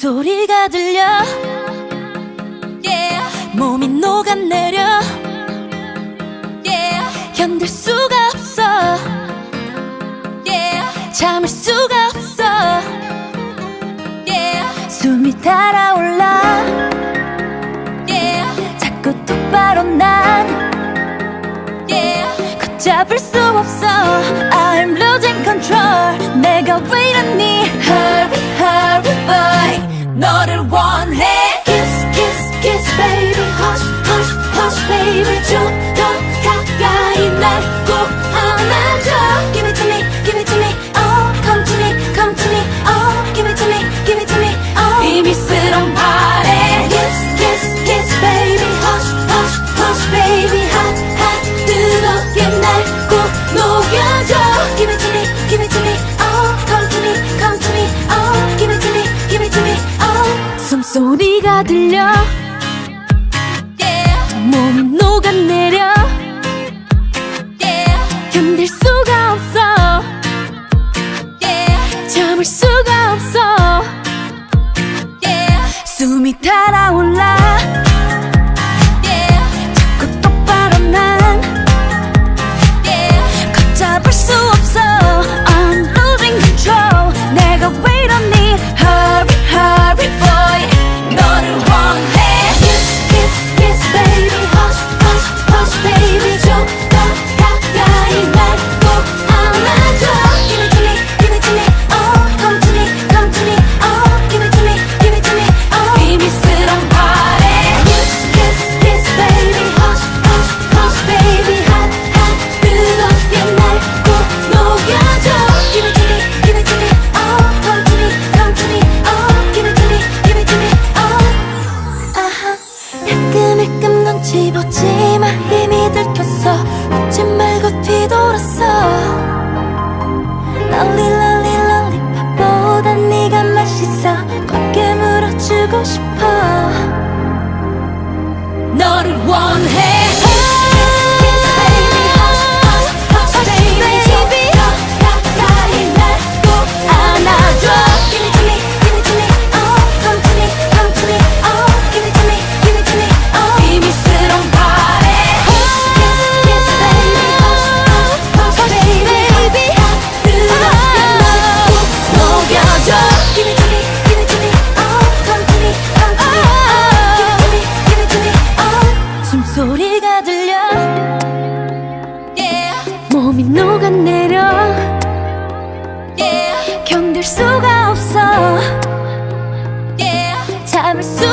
소리가 들려 yeah. 몸이 녹아내려 yeah. 견딜 수가 없어 yeah. 참을 수가 없어 yeah. 숨이 달아올라 yeah. 자꾸 똑바로 난 yeah. 걷잡을 수 없어 너를 소리가 들려 yeah. 몸이 녹아내려 yeah. 견딜 수 싶어. 너를 원해. 수가 없어 yeah. 참을 수